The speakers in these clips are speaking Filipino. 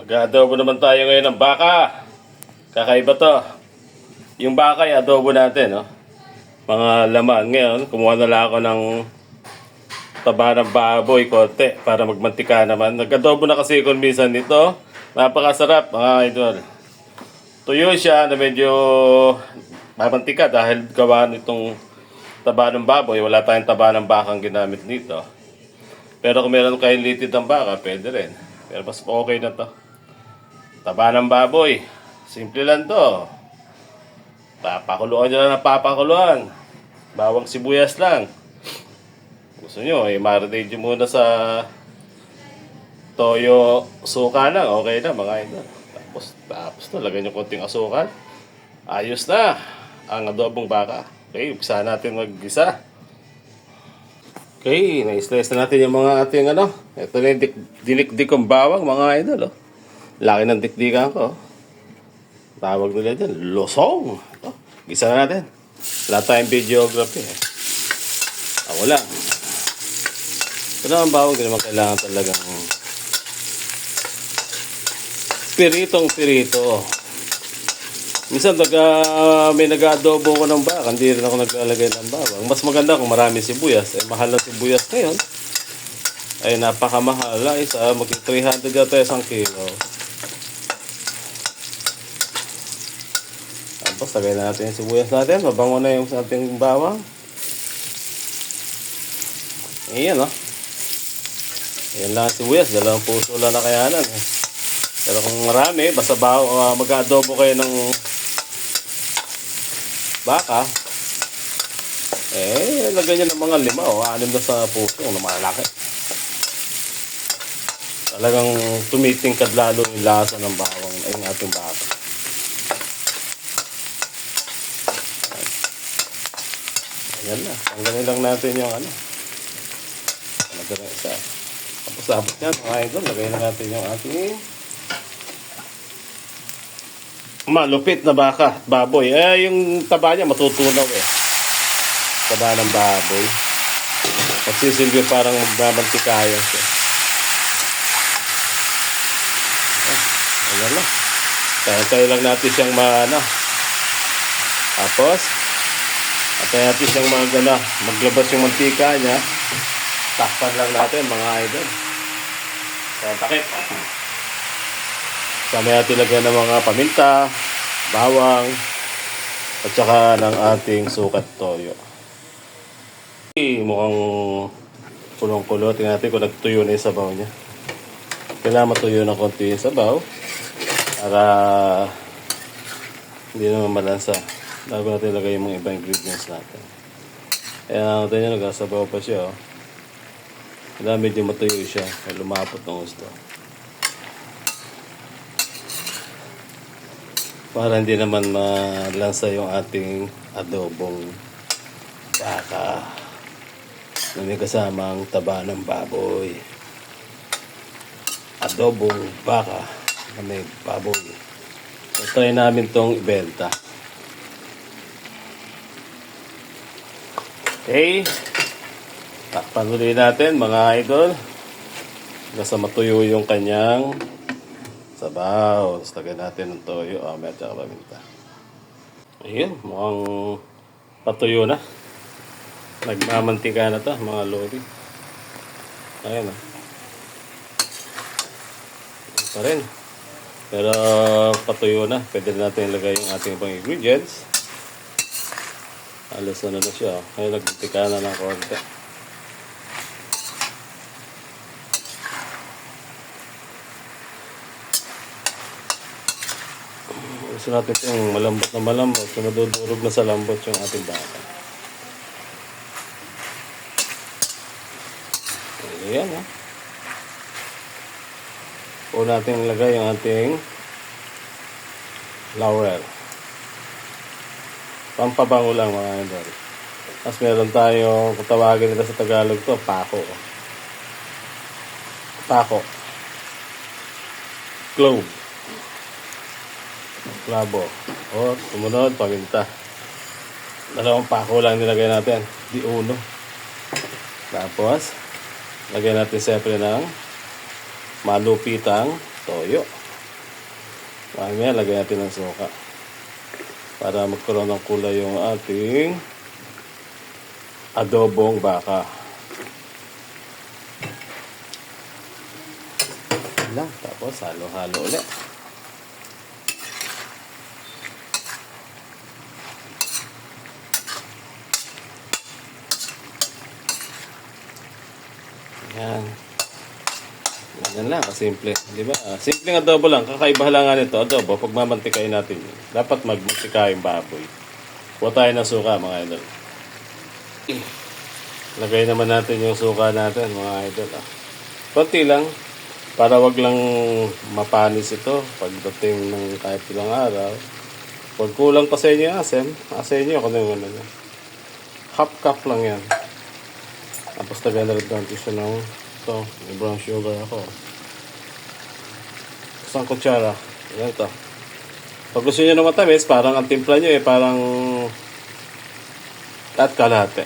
Mag-adobo naman tayo ngayon ng baka. Kakaiba to. Yung baka ay adobo natin, no? Mga laman. Ngayon, kumuha na lang ako ng taba ng baboy, konti, para magmantika naman. Nag-adobo na kasi kung minsan nito. Napakasarap, mga idol. Tuyo siya na medyo mamantika dahil gawa nitong taba ng baboy. Wala tayong taba ng bakang ginamit dito. Pero kung meron kayong litid ng baka, pwede rin. Pero mas okay na to. Taba ng baboy. Simple lang to. Papakuluan nyo lang ng papakuluan. Bawang sibuyas lang. Gusto nyo, eh, marinate nyo muna sa toyo suka lang. Okay na, mga idol. Tapos, tapos na, lagyan nyo konting asukal. Ayos na ang adobong baka. Okay, umpisa natin mag-gisa. Okay, na-slice na natin yung mga ating ano. Ito na yung dik- dinikdik kong bawang, mga idol. Oh. Laki ng dikdikan ko. Tawag nila dyan, losong. Ito, gisa na natin. Wala tayong videography. Eh. Ako lang. Na ang bawang, hindi naman kailangan talagang piritong pirito. Minsan taga, may nag-adobo ko ng baka, hindi rin ako naglalagay ng bawang. Mas maganda kung marami sibuyas. Eh, mahal na sibuyas ngayon. Ay, napakamahal. Ay, sa mag 300 yata isang kilo. Tapos, lagay na natin yung sibuyas natin. Mabango na yung ating bawang. Ayan, oh. Ayan lang ang sibuyas. Dalawang puso lang na kayanan. Eh. Pero kung marami, basta ba, uh, mag-adobo kayo ng baka, eh, lagyan nyo ng mga lima o anim na sa puso na malaki. Talagang tumitingkad lalo yung lasa ng bawang ay yung ating baka. Ayan na. Tanggalin lang natin yung ano. Talaga na isa. Tapos dapat yan, mga idol, lagay na natin yung ating malupit na baka, baboy. Eh, yung taba niya matutunaw eh. Taba ng baboy. Magsisilbi parang magmamantikayan siya. Ayan na. Tayo lang natin siyang maana. Tapos, atay natin siyang mag, ano, maglabas yung mantika niya. Takpan lang natin mga idol. Kaya takip. Sama natin lagyan ng mga paminta, bawang, at saka ng ating sukat toyo. Eh, Mukhang kulong-kulo. Tingnan natin kung nagtuyo na yung sabaw niya. Kailangan matuyo ng konti yung sabaw para hindi naman malansa. Bago natin lagay yung mga ibang ingredients natin. Kaya natin yun, nagsasabaw pa siya. Oh. Kailangan medyo matuyo siya. Kaya lumapot ng gusto. para hindi naman malansa yung ating adobong baka na may kasamang taba ng baboy. Adobong baka na may baboy. So, try namin tong ibenta. Okay. Takpan ulit natin mga idol. Sa matuyo yung kanyang Sabaw. Tapos natin ng toyo. Ah, may at saka paminta. Ayun, mukhang patuyo na. Nagmamantika na to, mga lori. Ayun ah. Ayun pa rin. Pero patuyo na. Pwede na natin ilagay yung ating ibang ingredients. Alas na na siya. Ngayon nagmantika na ng konti. Gusto natin itong malambot na malambot. So madudurog na sa lambot yung ating baka. Ayan ha. O natin ilagay yung ating laurel. Pampabango lang mga idol. Tapos meron tayo, kung tawagin nila sa Tagalog to, pako. Pako. Clove. Klabo. O, sumunod, paminta. Dalawang pako lang nilagay natin. Di uno. Tapos, lagyan natin siyempre ng malupitang toyo. Mamaya, lagyan natin ng suka. Para magkaroon ng kulay yung ating adobong baka. Lang, tapos halo-halo ulit. Yan. Ganyan lang, kasimple. Di ba? Ah, Simpleng adobo lang. Kakaiba lang nga nito, adobo. Pag mamantikain natin yun. Dapat magmantika yung baboy. Kuha tayo ng suka, mga idol. Lagay naman natin yung suka natin, mga idol. Ah. Konti lang. Para wag lang mapanis ito pagdating ng kahit ilang araw. Pag kulang pa sa inyo yung asin, asin nyo kung ano yung ano nyo. Half cup lang yan. Tapos lagyan na rin natin siya ng ito, may brown sugar ako. Isang kutsara. Yan ito. Pag gusto nyo na matamis, parang ang timpla nyo eh, parang at kalahati.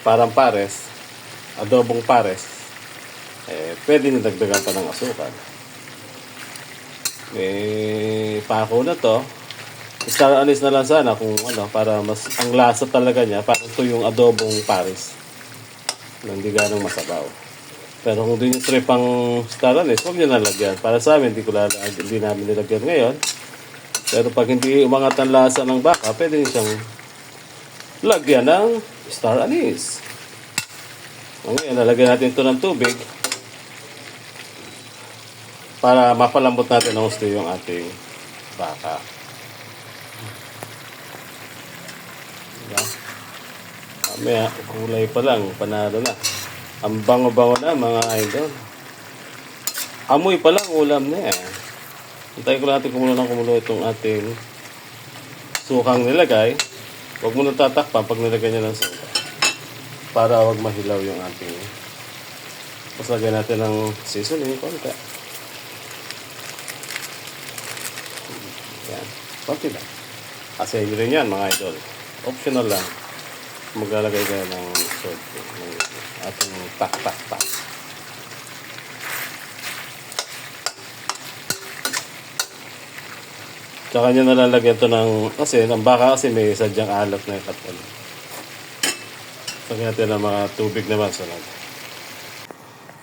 Parang pares. Adobong pares. Eh, pwede nyo dagdagan pa ng asukal. Eh, pako na to. Star anise na lang sana kung ano, para mas, ang lasa talaga niya, parang ito yung adobong pares hindi ganong masabaw. Pero kung din yung trip ang star anise, huwag nyo nalagyan. Para sa amin, hindi, ko lalag, hindi namin nilagyan ngayon. Pero pag hindi umangat ang lasa ng baka, pwede nyo siyang lagyan ng star anise. Ngayon, lalagyan natin ito ng tubig para mapalambot natin ng gusto yung ating baka. Diba? Mamaya, kulay pa lang, panalo na. Ang bango-bango na mga idol. Amoy pa lang, ulam na yan. Hintayin ko lang natin kumulo ng kumulo itong ating sukang nilagay. Huwag mo nang tatakpan pag nilagay niya ng suka. Para wag mahilaw yung ating tapos lagyan natin ng seasoning konti. Yan. Konti lang. Kasi yun rin yan mga idol. Optional lang. Maglalagay kayo ng salt. Ng ating tak tak tak. Tsaka nyo nalalagyan to ng, kasi ang baka kasi may sadyang alat na ikat. Lagyan natin ng mga tubig naman sa lagi.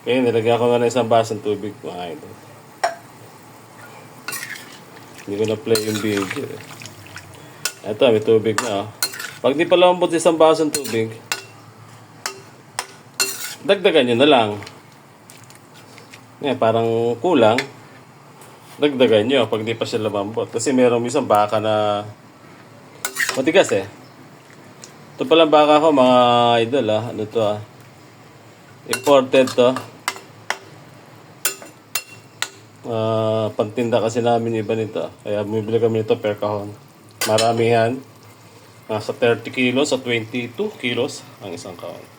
Okay, nilagyan ko na ng isang basong tubig mga idol. Hindi ko na-play yung video eh. Ito, may tubig na oh. Pag di pa lumabot sa isang basong tubig, dagdagan nyo na lang. Eh, parang kulang. Dagdagan nyo pag di pa siya lumambot. Kasi meron isang baka na matigas eh. Ito palang baka ko mga idol ah. Ano to ah. Imported to. Ah, pantinda kasi namin iba nito. Kaya bumibili kami nito per kahon. Marami yan. Nasa 30 kilos o 22 kilos ang isang kahon.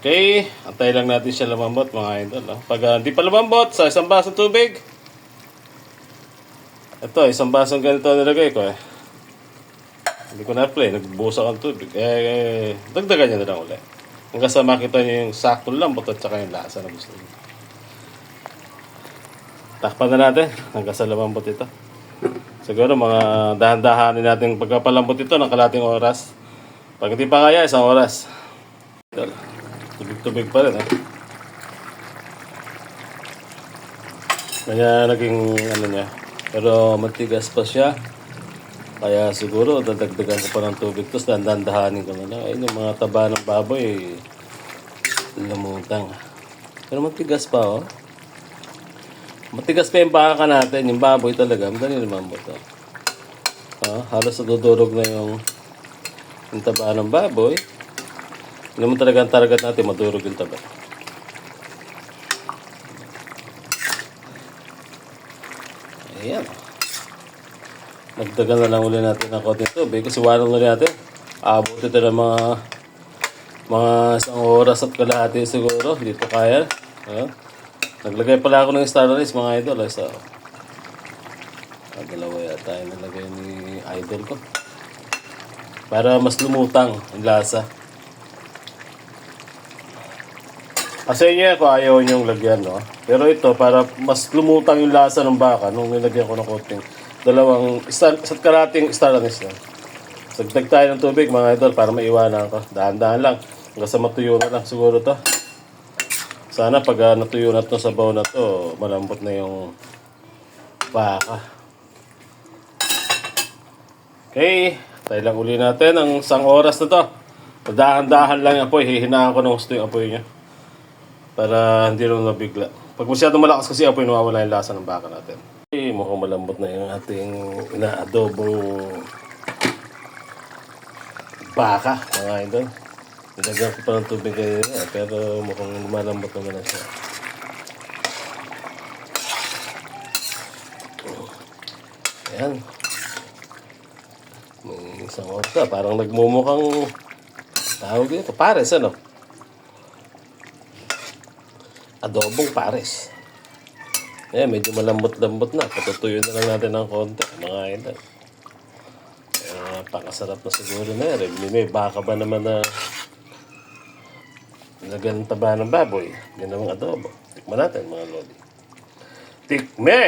Okay, antay lang natin siya lumambot mga idol. ah. Pag ah, hindi pa lumambot, sa isang basong tubig. Ito, isang basong ganito nilagay ko eh. Hindi ko na-play, nagbusa ang tubig. Eh, eh, dagdagan niya na lang ulit. Hanggang sa makita niyo yung saktong lambot at saka yung lasa na gusto niyo. Takpan na natin hanggang sa lumambot ito. Siguro mga dahan-dahanin natin pagkapalambot ito ng kalating oras. Pag hindi pa kaya, isang oras. Tubig-tubig pa rin. Eh. Kaya naging ano niya. Pero matigas pa siya. Kaya siguro dadagdagan ko pa ng tubig. Tapos dandahanin ko na lang. Ayun yung mga taba ng baboy. Lumutang. Pero matigas pa oh. Matigas pa yung baka natin. Yung baboy talaga. Madali naman mo to. Ah, halos nadudurog na yung, yung taba ng baboy. Hindi naman talaga ang target natin madurog yung taba. Ayan. Nagdagan na lang ulit natin ng konting tubig kasi walong ulit natin. Abot ito ng mga mga isang oras at kalahati siguro. Hindi to kaya. Ayan. Naglagay pala ako ng star anise mga idol. Isa. Ah, dalawa yata yung nalagay ni idol ko. Para mas lumutang ang lasa. Kasi inyo kung ayaw niyong lagyan, no? Pero ito, para mas lumutang yung lasa ng baka nung nilagyan ko ng konting dalawang, isang, isa't karating star anise na. Sagdag tayo ng tubig, mga idol, para maiwanan ko. Dahan-dahan lang. Hanggang sa matuyo na lang siguro to. Sana pag ah, natuyo na to sa baw na to, malambot na yung baka. Okay, tayo lang uli natin ang isang oras na to. Dahan-dahan lang yung apoy, hihinaan ko ng gusto yung apoy niya. Para hindi rin nabigla. Pag masyadong malakas kasi apoy, nawawala yung lasa ng baka natin. Okay, mukhang malambot na yung ating inaadobong baka, mga idol. Nilagyan ko pa ng tubig kayo pero mukhang lumalambot naman na siya. Ayan. May isang orta, parang nagmumukhang tawag dito, pares ano? Adobong pares. Ayan, medyo malambot-lambot na. Patutuyo na lang natin ng konti, mga idol. Uh, pakasarap na siguro na. May, may baka ba naman na nilagyan ng taba ng baboy. Yan namang adobo. Tikman natin mga lodi. Tikme!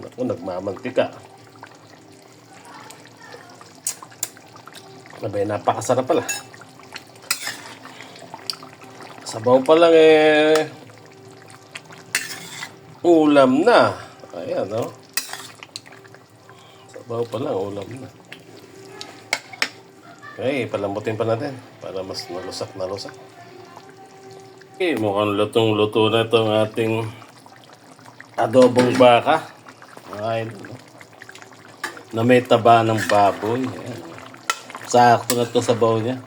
Naku, nagmamantika. Abay, napakasarap pala. Sabaw pa lang eh. Ulam na. Ayan, no? Sabaw pa lang, ulam na. Okay, palambutin pa natin para mas nalusak na lusak. Okay, mukhang lutong-luto na itong ating adobong baka. Ay, na may taba ng baboy. Sakto na ito sabaw niya.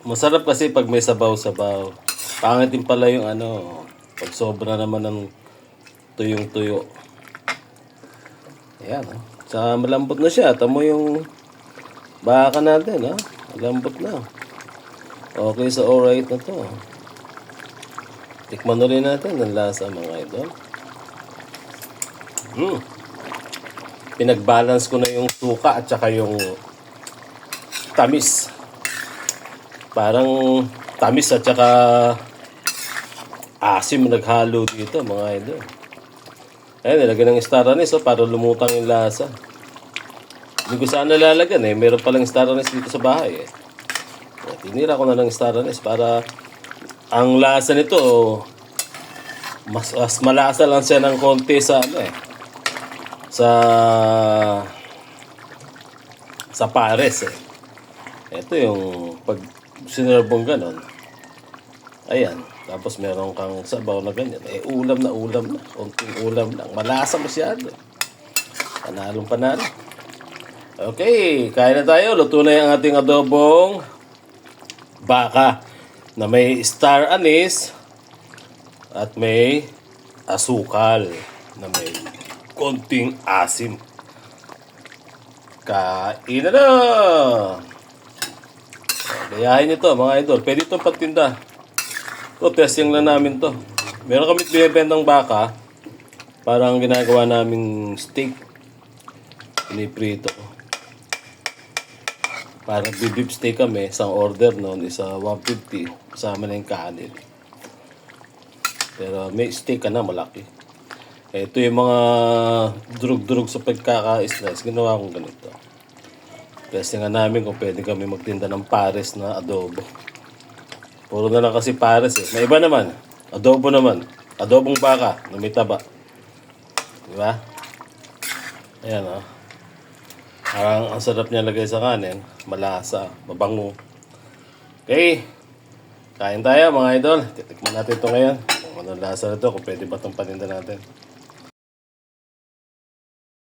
Masarap kasi pag may sabaw-sabaw. Pangit din pala yung ano, pag sobra naman ng tuyong-tuyo. Ayan, oh. Sa malambot na siya. Tamo yung baka natin, ha? Malambot na. Okay, so alright na to. Tikman ulit natin ang lasa mga idol. Hmm. Pinag-balance ko na yung suka at saka yung tamis. Parang tamis at saka asim naghalo dito mga idol. Ayun, nilagyan ng star anise oh, para lumutang yung lasa. Hindi ko sana lalagyan eh. Meron palang star anise dito sa bahay eh. Tinira ko na ng star anise para ang lasa nito mas, mas malasa lang siya ng konti sa ano eh. Sa sa pares eh. Ito yung pag sinerbong ganon. Ayan. Tapos meron kang sabaw na ganyan. Eh, ulam na ulam na. Konting ulam lang. Malasa masyado. Panalong panalo. Okay, kain na tayo. Luto na yung ating adobong baka na may star anise at may asukal na may konting asim. Kain na na! Gayahin mga idol. Pwede itong patinda. Ito, testing lang namin to. Meron kami binibentang baka. Parang ginagawa naming steak. Piniprito ko. Parang beef steak kami. Isang order noon, isa 150. Kasama na yung kanin. Pero may steak ka na malaki. Ito yung mga drug-drug sa pagkaka-slice. Ginawa kong ganito. Testing nga namin kung pwede kami magtinda ng pares na adobo. Puro na lang kasi pares eh. May iba naman. Adobo naman. Adobong baka na may taba. Di ba? Ayan oh. Parang ang sarap niya lagay sa kanin. Malasa. Mabango. Okay. Kain tayo mga idol. Titikman natin ito ngayon. Kung anong lasa na ito. Kung pwede ba itong paninda natin.